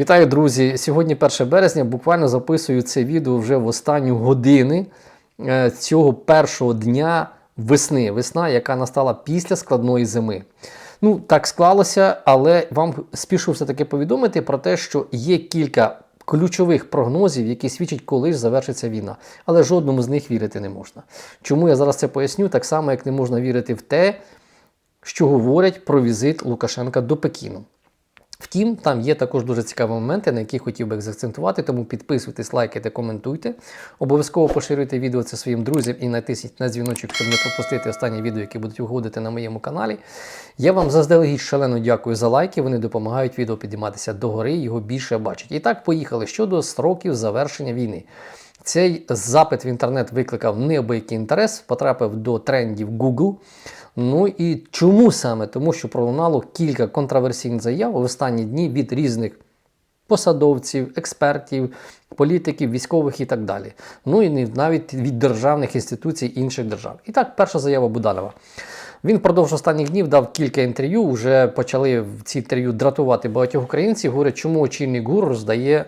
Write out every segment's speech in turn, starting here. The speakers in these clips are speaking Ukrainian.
Вітаю, друзі! Сьогодні 1 березня. Буквально записую це відео вже в останню години е, цього першого дня весни. Весна, яка настала після складної зими. Ну, так склалося, але вам спішу все-таки повідомити про те, що є кілька ключових прогнозів, які свідчать, коли ж завершиться війна. Але жодному з них вірити не можна. Чому я зараз це поясню? Так само, як не можна вірити в те, що говорять про візит Лукашенка до Пекіну. Втім, там є також дуже цікаві моменти, на які хотів би їх заакцентувати, тому підписуйтесь, лайкайте, коментуйте. Обов'язково поширюйте відео це своїм друзям і натисніть на дзвіночок, щоб не пропустити останні відео, які будуть виходити на моєму каналі. Я вам заздалегідь шалено дякую за лайки. Вони допомагають відео підійматися догори, його більше бачать. І так, поїхали щодо строків завершення війни. Цей запит в інтернет викликав неабиякий інтерес, потрапив до трендів Google. Ну і чому саме? Тому що пролунало кілька контроверсійних заяв в останні дні від різних посадовців, експертів, політиків, військових і так далі. Ну і навіть від державних інституцій інших держав. І так, перша заява Буданова. Він впродовж останніх днів дав кілька інтерв'ю. Вже почали в ці інтерв'ю дратувати багатьох українців. Говорять, чому очільник ГУР роздає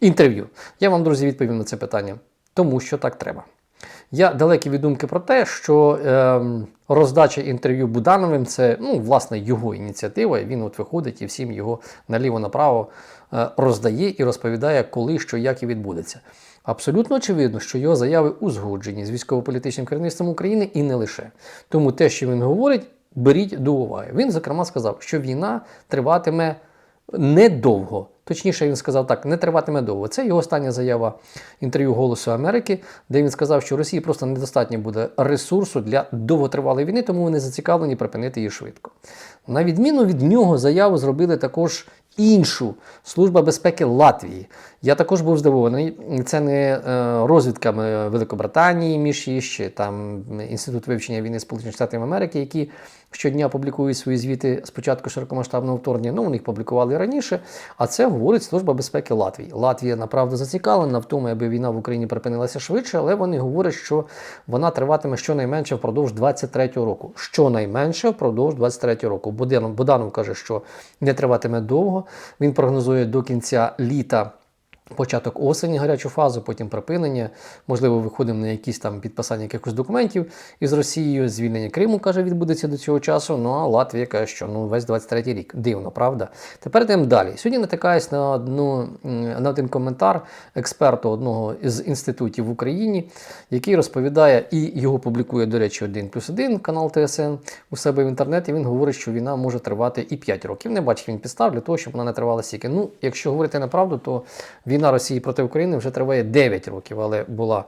інтерв'ю. Я вам, друзі, відповім на це питання. Тому що так треба. Я далекий від думки про те, що е, роздача інтерв'ю Будановим це ну, власне його ініціатива. Він от виходить і всім його наліво-направо е, роздає і розповідає, коли, що, як і відбудеться. Абсолютно очевидно, що його заяви узгоджені з військово-політичним керівництвом України і не лише. Тому те, що він говорить, беріть до уваги. Він, зокрема, сказав, що війна триватиме недовго. Точніше, він сказав так, не триватиме довго. Це його остання заява інтерв'ю Голосу Америки, де він сказав, що Росії просто недостатньо буде ресурсу для довготривалої війни, тому вони зацікавлені припинити її швидко. На відміну від нього, заяву зробили також іншу служба безпеки Латвії. Я також був здивований. Це не е, розвідками Великобританії, між чи там інститут вивчення війни Сполучених Штатів Америки, які щодня публікують свої звіти спочатку широкомасштабного вторгнення. Ну, вони їх публікували раніше. А це говорить Служба безпеки Латвії. Латвія направду зацікавлена в тому, аби війна в Україні припинилася швидше, але вони говорять, що вона триватиме щонайменше впродовж 23-го року. Щонайменше впродовж 23-го року. Буданов каже, що не триватиме довго. Він прогнозує до кінця літа. Початок осені гарячу фазу, потім припинення. Можливо, виходимо на якісь там підписання якихось документів із Росією. Звільнення Криму каже, відбудеться до цього часу. Ну а Латвія каже, що ну весь 23-й рік. Дивно, правда? Тепер йдемо далі. Сьогодні натикаюсь на одну на один коментар експерту одного із інститутів в Україні, який розповідає і його публікує, до речі, один плюс один канал ТСН у себе в інтернеті. Він говорить, що війна може тривати і 5 років. Не бачить він підстав для того, щоб вона не тривала стільки. Ну, якщо говорити неправду, то війна Росії проти України вже триває 9 років, але була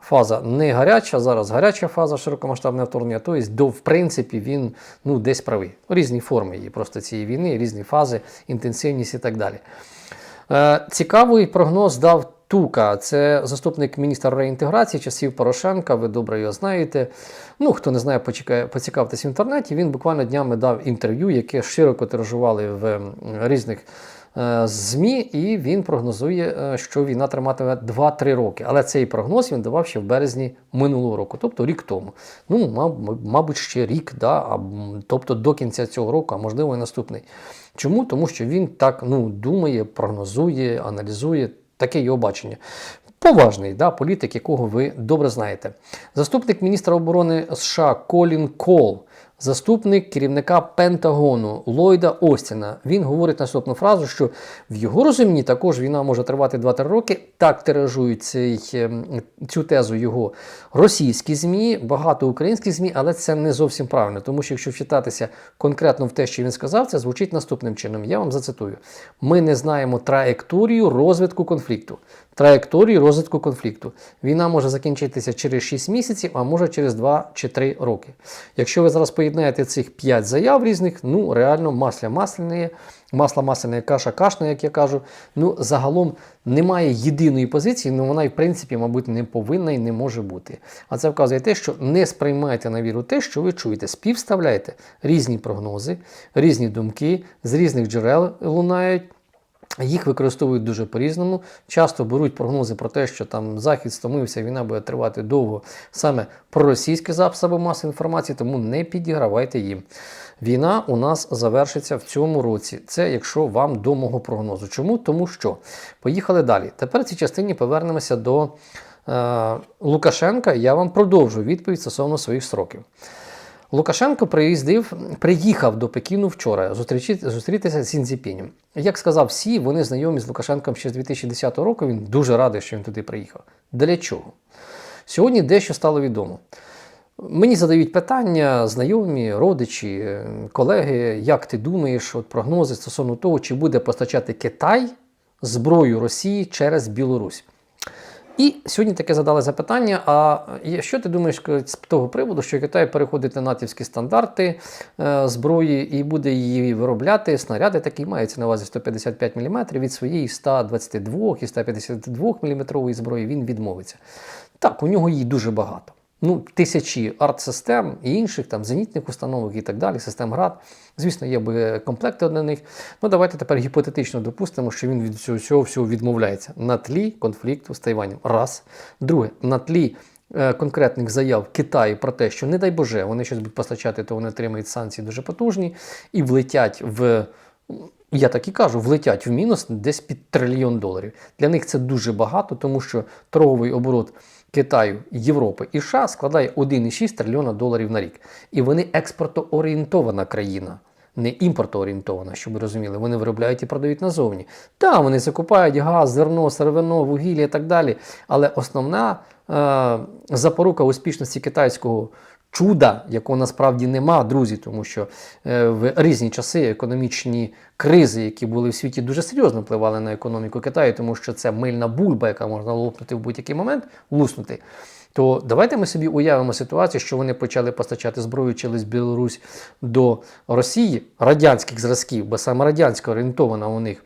фаза не гаряча, зараз гаряча фаза широкомасштабного вторгнення. Тобто, в принципі, він ну, десь правий. Різні форми є просто цієї війни, різні фази, інтенсивність і так далі. Е, Цікавий прогноз дав. Тука, це заступник міністра реінтеграції часів Порошенка. Ви добре його знаєте. Ну, хто не знає, почекає, поцікавтесь в інтернеті. Він буквально днями дав інтерв'ю, яке широко тиражували в різних ЗМІ, і він прогнозує, е, що війна триматиме 2-3 роки. Але цей прогноз він давав ще в березні минулого року, тобто рік тому. Ну, мабуть, ще рік, да, тобто до кінця цього року, а можливо і наступний. Чому? Тому що він так ну, думає, прогнозує, аналізує. Таке його бачення. Поважний да, політик, якого ви добре знаєте. Заступник міністра оборони США Колін Кол, заступник керівника Пентагону Ллойда Остіна. Він говорить наступну фразу, що в його розумінні також війна може тривати 2-3 роки. Так тиражують цей, цю тезу його російські ЗМІ, багато українських ЗМІ, але це не зовсім правильно, тому що якщо вчитатися конкретно в те, що він сказав, це звучить наступним чином. Я вам зацитую: ми не знаємо траєкторію розвитку конфлікту. Траєкторію розвитку конфлікту. Війна може закінчитися через 6 місяців, а може через 2 чи 3 роки. Якщо ви зараз поєднаєте цих 5 заяв різних, ну реально масля масляне, масло масляне, каша кашна, як я кажу. Ну, загалом немає єдиної позиції, ну вона, в принципі, мабуть, не повинна і не може бути. А це вказує те, що не сприймайте на віру те, що ви чуєте. Співставляйте різні прогнози, різні думки, з різних джерел лунають. Їх використовують дуже по-різному. Часто беруть прогнози про те, що там Захід стомився, війна буде тривати довго. Саме проросійські засоби масової інформації, тому не підігравайте їм. Війна у нас завершиться в цьому році. Це якщо вам до мого прогнозу. Чому? Тому що поїхали далі. Тепер в цій частині повернемося до е, Лукашенка. Я вам продовжу відповідь стосовно своїх сроків. Лукашенко приїздив, приїхав до Пекіну вчора зустрітися з Сінзіпінем. Як сказав всі, вони знайомі з Лукашенком ще з 2010 року. Він дуже радий, що він туди приїхав. Для чого? Сьогодні дещо стало відомо. Мені задають питання знайомі, родичі, колеги, як ти думаєш, от прогнози стосовно того, чи буде постачати Китай зброю Росії через Білорусь. І сьогодні таке задали запитання: а що ти думаєш з того приводу, що Китай переходить на натівські стандарти е, зброї і буде її виробляти? Снаряди такі мається на увазі 155 мм від своєї 122 і 152 мм зброї він відмовиться. Так, у нього її дуже багато. Ну, тисячі арт-систем і інших там зенітних установок і так далі, систем ГРАД. Звісно, є би комплекти для них. Ну, давайте тепер гіпотетично допустимо, що він від цього всього, всього відмовляється на тлі конфлікту з Тайванем. Раз. Друге, на тлі е, конкретних заяв Китаю про те, що, не дай Боже, вони щось будуть постачати, то вони отримають санкції дуже потужні і влетять в. Я так і кажу, влетять в мінус десь під трильйон доларів. Для них це дуже багато, тому що торговий оборот Китаю, Європи і США складає 1,6 трильйона доларів на рік. І вони експортоорієнтована країна, не імпортоорієнтована, щоб ви розуміли. Вони виробляють і продають назовні. Так, вони закупають газ, зерно, сировино, вугілля і так далі. Але основна е, запорука успішності китайського чуда, якого насправді нема, друзі, тому що е, в різні часи економічні кризи, які були в світі, дуже серйозно впливали на економіку Китаю, тому що це мильна бульба, яка можна лопнути в будь-який момент, луснути. То давайте ми собі уявимо ситуацію, що вони почали постачати зброю через Білорусь до Росії радянських зразків, бо саме радянська орієнтована у них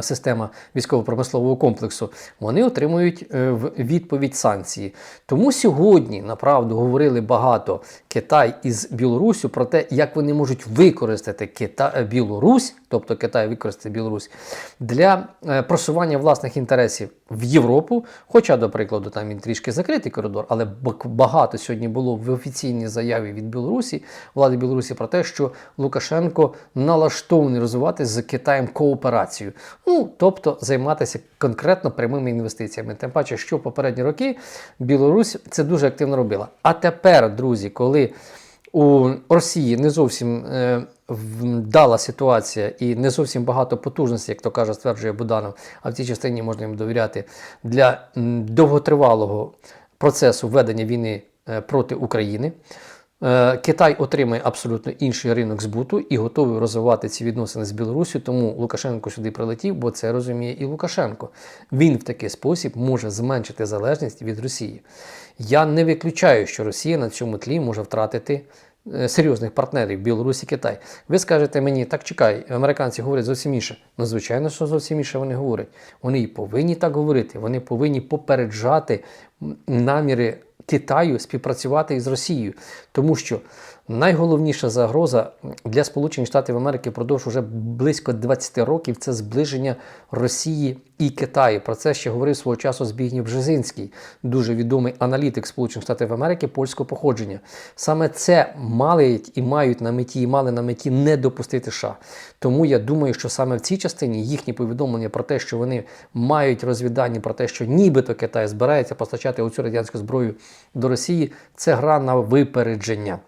система військово-промислового комплексу, вони отримують е, в відповідь санкції. Тому сьогодні, направду, говорили багато Китай із Білорусю про те, як вони можуть використати Кита... Білорусь, тобто Китай використати Білорусь для е, просування власних інтересів в Європу. Хоча, до прикладу, там він трішки закритий коридор, але багато сьогодні було в офіційній заяві від Білорусі, влади Білорусі про те, що Лукашенко налаштований розвивати з Китаєм кооперацію. Ну, тобто займатися конкретно прямими інвестиціями. Тим паче, що в попередні роки Білорусь це дуже активно робила. А тепер, друзі, коли у Росії не зовсім е, вдала ситуація і не зовсім багато потужностей, як то каже, стверджує Буданов, а в цій частині можна їм довіряти для довготривалого процесу ведення війни е, проти України. Е, Китай отримає абсолютно інший ринок збуту і готовий розвивати ці відносини з Білорусі. Тому Лукашенко сюди прилетів, бо це розуміє і Лукашенко. Він в такий спосіб може зменшити залежність від Росії. Я не виключаю, що Росія на цьому тлі може втратити е, серйозних партнерів Білорусь і Китай. Ви скажете мені, так чекай, американці говорять зовсім інше. Ну, звичайно, що зовсім інше вони говорять. Вони і повинні так говорити. Вони повинні попереджати наміри Китаю співпрацювати із Росією, тому що найголовніша загроза для Сполучених Штатів Америки впродовж уже близько 20 років це зближення Росії і Китаю. Про це ще говорив свого часу Збігнів Бжезинський, дуже відомий аналітик Сполучених Штатів Америки польського походження. Саме це мали і мають на меті, і мали на меті не допустити США. Тому я думаю, що саме в цій частині їхні повідомлення про те, що вони мають розвідання про те, що нібито Китай збирається постачати оцю радянську зброю до Росії, це гра на випередження.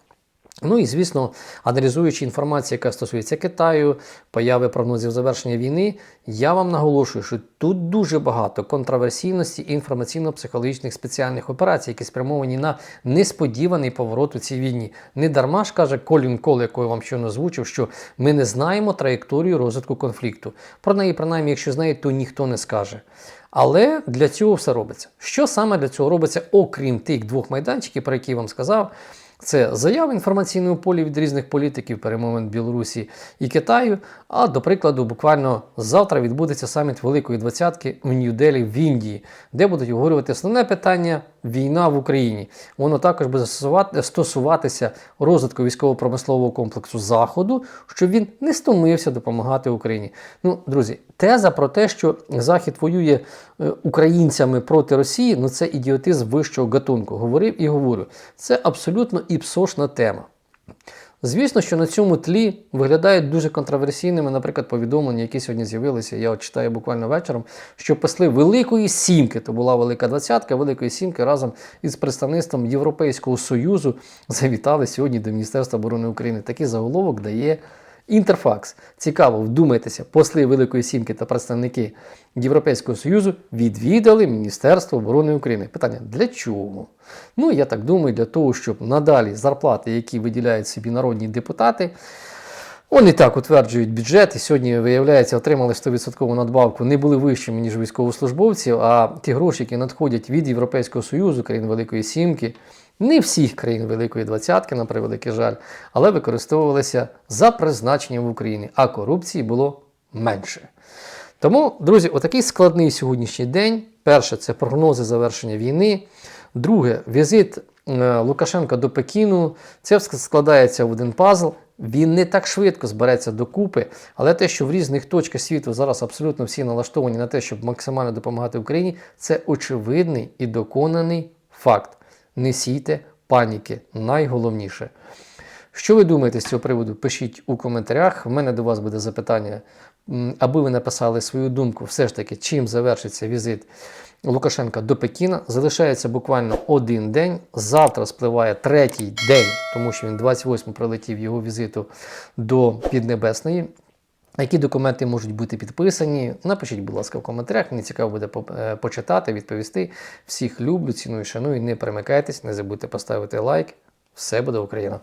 Ну і звісно, аналізуючи інформацію, яка стосується Китаю, появи прогнозів завершення війни, я вам наголошую, що тут дуже багато контраверсійності інформаційно-психологічних спеціальних операцій, які спрямовані на несподіваний поворот у цій війні. Не дарма ж каже Колін Кол, якого я вам щойно озвучив, що ми не знаємо траєкторію розвитку конфлікту. Про неї, принаймні, якщо знають, то ніхто не скаже. Але для цього все робиться. Що саме для цього робиться, окрім тих двох майданчиків, про які я вам сказав? Це заяви інформаційного полі від різних політиків, перемовин Білорусі і Китаю. А до прикладу, буквально завтра відбудеться саміт Великої Двадцятки в Нью-Делі в Індії, де будуть обговорювати основне питання війна в Україні. Воно також буде стосувати- стосуватися розвитку військово-промислового комплексу Заходу, щоб він не стомився допомагати Україні. Ну, друзі, теза про те, що Захід воює е, українцями проти Росії, ну це ідіотизм вищого гатунку. Говорив і говорю. Це абсолютно іпсошна тема. Звісно, що на цьому тлі виглядають дуже контроверсійними, наприклад, повідомлення, які сьогодні з'явилися. Я от читаю буквально вечором, що посли Великої Сімки, то була Велика Двадцятка, Великої Сімки разом із представництвом Європейського Союзу завітали сьогодні до Міністерства оборони України. Такий заголовок дає Інтерфакс. Цікаво, вдумайтеся, посли Великої Сімки та представники Європейського Союзу відвідали Міністерство оборони України. Питання для чого? Ну, я так думаю, для того, щоб надалі зарплати, які виділяють собі народні депутати, вони так утверджують бюджет, і сьогодні, виявляється, отримали 100% надбавку, не були вищими, ніж військовослужбовців, а ті гроші, які надходять від Європейського Союзу, країн Великої Сімки, не всіх країн Великої Двадцятки, на превеликий жаль, але використовувалися за призначенням в Україні, а корупції було менше. Тому, друзі, отакий складний сьогоднішній день. Перше, це прогнози завершення війни. Друге, візит е, Лукашенка до Пекіну. Це складається в один пазл. Він не так швидко збереться докупи, але те, що в різних точках світу зараз абсолютно всі налаштовані на те, щоб максимально допомагати Україні, це очевидний і доконаний факт. Не сійте паніки. Найголовніше. Що ви думаєте з цього приводу? Пишіть у коментарях. В мене до вас буде запитання, аби ви написали свою думку, все ж таки, чим завершиться візит Лукашенка до Пекіна. Залишається буквально один день. Завтра спливає третій день, тому що він 28 прилетів його візиту до Піднебесної. Які документи можуть бути підписані? Напишіть, будь ласка, в коментарях. Мені цікаво буде е, почитати, відповісти. Всіх люблю, ціную, шаную. Не перемикайтесь, не забудьте поставити лайк. Все буде Україна!